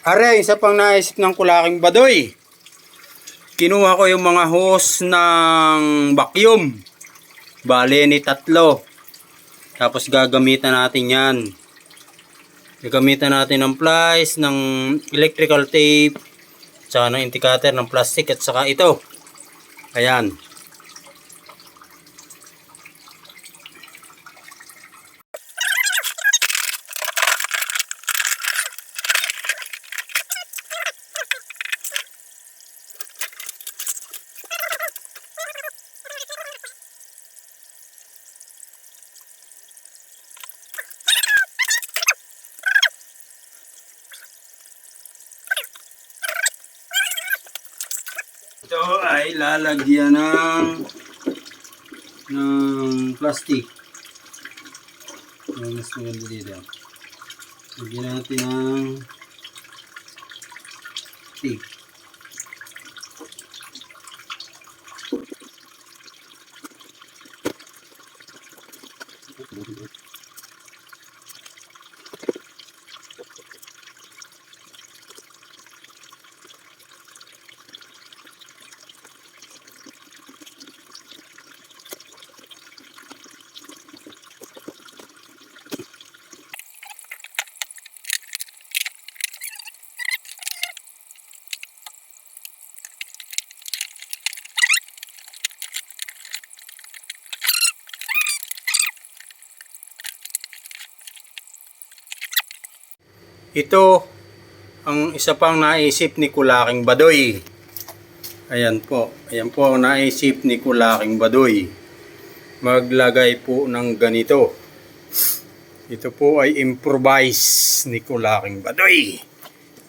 Are, isa pang naisip ng kulaking badoy. Kinuha ko yung mga hose ng vacuum. Bale ni tatlo. Tapos gagamitan natin yan. Gagamitan natin ng plies, ng electrical tape, tsaka ng indicator ng plastic at saka ito. Ayan. Ito ay lalagyan ng ng plastic. Ayan, mas maganda dito. Lagyan natin ng tape. Ito ang isa pang naisip ni Kulaking Badoy. Ayan po. Ayan po ang naisip ni Kulaking Badoy. Maglagay po ng ganito. Ito po ay improvise ni Kulaking Badoy.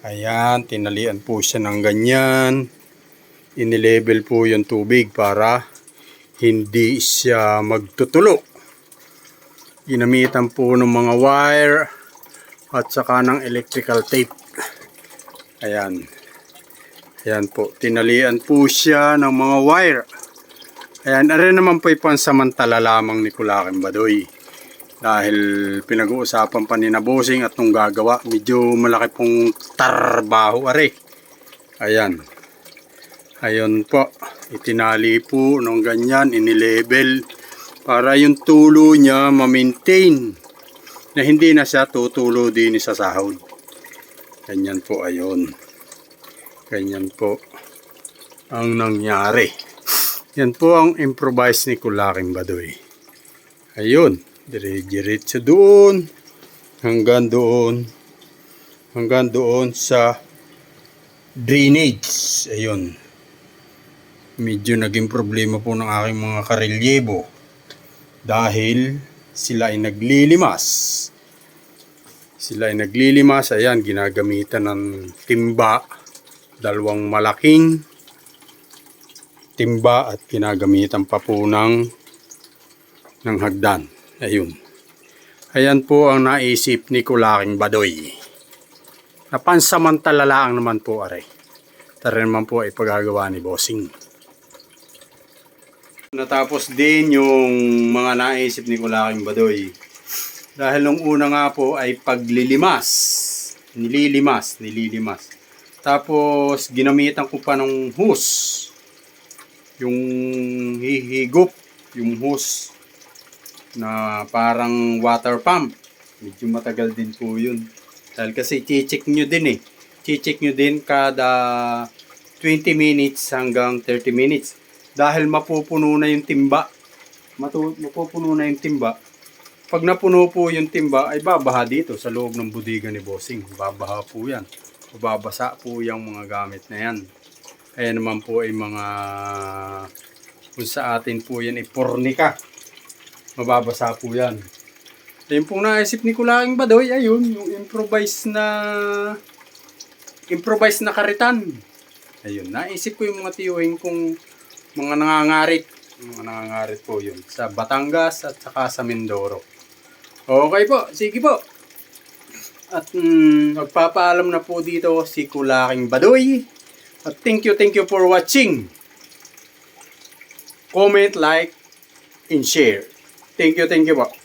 Ayan, tinalian po siya ng ganyan. Inilevel po yung tubig para hindi siya magtutulo. Ginamitan po ng mga wire at saka ng electrical tape. Ayan. Ayan po. Tinalian po siya ng mga wire. Ayan. Ayan naman po pansamantala lamang ni Kulakin Badoy. Dahil pinag-uusapan pa ni Nabosing at nung gagawa, medyo malaki pong tarbaho are. Ayan. Ayun po. Itinali po ng ganyan, inilevel para yung tulo niya ma-maintain na hindi na siya tutulo din sa sahod. Ganyan po ayon. Ganyan po ang nangyari. Yan po ang improvise ni Kulaking Badoy. Ayun, dire-diretso doon hanggang doon hanggang doon sa drainage. Ayun. Medyo naging problema po ng aking mga karelyebo dahil sila ay naglilimas. Sila ay naglilimas. Ayan, ginagamitan ng timba. Dalawang malaking timba at ginagamitan pa po ng, ng hagdan. Ayun. Ayan po ang naisip ni Kulaking Badoy. Napansamantala lang naman po, are. Tara naman po ay pagagawa ni Bossing. Natapos din yung mga naisip ni Kulaking Badoy. Dahil nung una nga po ay paglilimas. Nililimas, nililimas. Tapos ginamitan ko pa ng hose. Yung hihigop, yung hose na parang water pump. Medyo matagal din po yun. Dahil kasi chichik nyo din eh. Chichik nyo din kada 20 minutes hanggang 30 minutes dahil mapupuno na yung timba. Matu mapupuno na yung timba. Pag napuno po yung timba, ay babaha dito sa loob ng budiga ni Bossing. Babaha po yan. Babasa po yung mga gamit na yan. Kaya naman po ay mga kung sa atin po yan ay pornika. Mababasa po yan. Ayun po naisip ni Kulaking Badoy, ayun, yung improvise na improvise na karitan. Ayun, naisip ko yung mga tiyuhin kung mga nangangarit. Mga nangangarit po yun. Sa Batangas at saka sa Mindoro. Okay po, sige po. At mm, magpapaalam na po dito si Kulaking Badoy. At thank you, thank you for watching. Comment, like, and share. Thank you, thank you po.